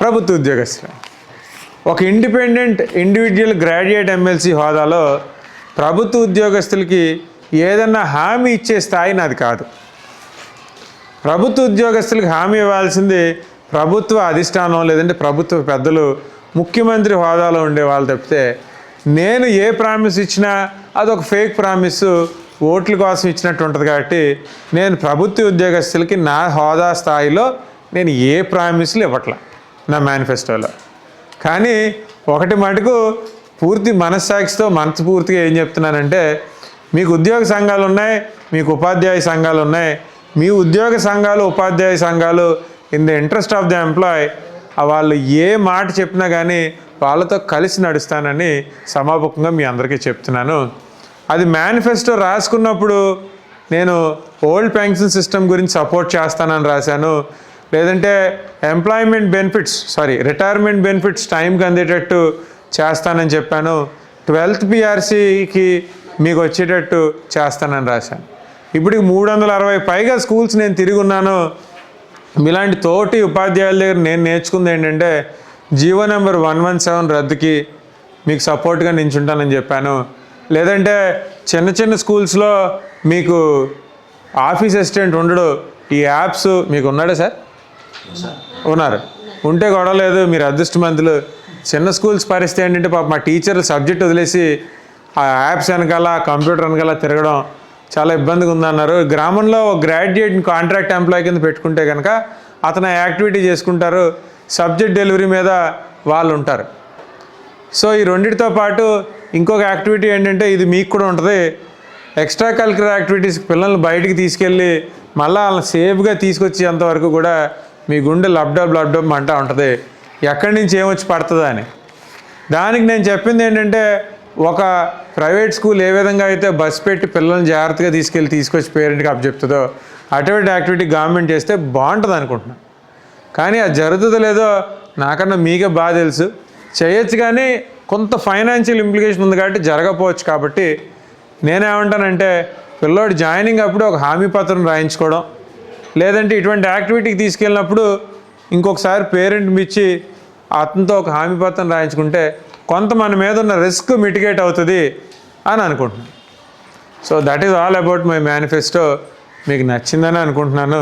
ప్రభుత్వ ఉద్యోగస్తులు. ఒక ఇండిపెండెంట్ ఇండివిజువల్ గ్రాడ్యుయేట్ ఎమ్మెల్సీ హోదాలో ప్రభుత్వ ఉద్యోగస్తులకి ఏదన్నా హామీ ఇచ్చే స్థాయి నాది కాదు. ప్రభుత్వ ఉద్యోగస్తులకు హామీ ఇవ్వాల్సింది ప్రభుత్వ అధిష్టానం లేదంటే ప్రభుత్వ పెద్దలు ముఖ్యమంత్రి హోదాలో ఉండే వాళ్ళు తప్పితే నేను ఏ ప్రామిస్ ఇచ్చినా అదొక ఫేక్ ప్రామిస్ ఓట్ల కోసం ఇచ్చినట్టు ఉంటుంది కాబట్టి నేను ప్రభుత్వ ఉద్యోగస్తులకి నా హోదా స్థాయిలో నేను ఏ ప్రామిస్లు ఇవ్వట్లా నా మేనిఫెస్టోలో. కానీ ఒకటి మటుకు పూర్తి మనస్సాక్షితో మనస్ఫూర్తిగా ఏం చెప్తున్నానంటే మీకు ఉద్యోగ సంఘాలు ఉన్నాయి మీకు ఉపాధ్యాయ సంఘాలు ఉన్నాయి మీ ఉద్యోగ సంఘాలు ఉపాధ్యాయ సంఘాలు in the interest of the employee వాళ్ళు ఏ మాట చెప్పినా కానీ వాళ్ళతో కలిసి నడుస్తానని సమాపకంగా మీ అందరికీ చెప్తున్నాను. అది మేనిఫెస్టో రాసుకున్నప్పుడు నేను ఓల్డ్ పెన్షన్ సిస్టమ్ గురించి సపోర్ట్ చేస్తానని రాశాను. లేదంటే employment benefits sorry retirement benefits టైంకి అందేటట్టు చేస్తానని చెప్పాను. ట్వెల్త్ పిఆర్సీకి మీకు వచ్చేటట్టు చేస్తానని రాశాను. ఇప్పుడు మూడు వందల అరవై పైగా స్కూల్స్ నేను తిరిగి ఉన్నాను. మీలాంటి తోటి ఉపాధ్యాయుల దగ్గర నేను నేర్చుకుంది ఏంటంటే GO number one one seven రద్దుకి మీకు సపోర్ట్గా నించుంటానని చెప్పాను. లేదంటే చిన్న చిన్న స్కూల్స్లో మీకు ఆఫీస్ అసిస్టెంట్ ఉండడు. ఈ యాప్స్ మీకు ఉన్నాడా సార్? ఉన్నారు. ఉంటే గొడవ లేదు మీరు అదృష్టమంతులు చిన్న స్కూల్స్ పరిస్థితి ఏంటంటే పాప మా టీచర్లు సబ్జెక్ట్ వదిలేసి ఆ యాప్స్ వెనకాల కంప్యూటర్ వెనకాల తిరగడం చాలా ఇబ్బందిగా ఉందన్నారు. గ్రామంలో ఒక గ్రాడ్యుయేట్ కాంట్రాక్ట్ ఎంప్లాయ్ కింద పెట్టుకుంటే కనుక అతను ఆ యాక్టివిటీ చేసుకుంటారు. సబ్జెక్ట్ డెలివరీ మీద వాళ్ళు ఉంటారు. సో ఈ రెండింటితో పాటు ఇంకొక యాక్టివిటీ ఏంటంటే ఇది మీకు కూడా ఉంటుంది. ఎక్స్ట్రా కరికులర్ యాక్టివిటీస్ పిల్లల్ని బయటికి తీసుకెళ్ళి మళ్ళీ వాళ్ళని సేఫ్గా తీసుకొచ్చేంత వరకు కూడా మీ గుండె లబ్డబ్ లబ్డబ్ అంటూ ఉంటుంది. ఎక్కడి నుంచి ఏమొచ్చి పడుతుంది అని. దానికి నేను చెప్పింది ఏంటంటే ఒక ప్రైవేట్ స్కూల్ ఏ విధంగా అయితే బస్ పెట్టి పిల్లల్ని జాగ్రత్తగా తీసుకెళ్ళి తీసుకొచ్చి పేరెంట్కి అప్పచెప్తుందో అటువంటి యాక్టివిటీ గవర్నమెంట్ చేస్తే బాగుంటుంది అనుకుంటున్నాను కానీ అది జరుగుతుందో లేదో నాకన్నా మీకే బాగా తెలుసు. చేయొచ్చు కానీ కొంత ఫైనాన్షియల్ ఇంప్లికేషన్ ఉంది కాబట్టి జరగపోవచ్చు కాబట్టి నేనేమంటానంటే పిల్లోడు జాయినింగ్ అప్పుడు ఒక హామీ పత్రం రాయించుకోవడం లేదంటే ఇటువంటి యాక్టివిటీకి తీసుకెళ్ళినప్పుడు ఇంకొకసారి పేరెంట్ ఇచ్చి అతనితో ఒక హామీ పత్రం రాయించుకుంటే కొంత మన మీద ఉన్న రిస్క్ మిటిగేట్ అవుతుంది అని అనుకుంటున్నాను. So that is all about my manifesto మీకు నచ్చిందని అనుకుంటున్నాను.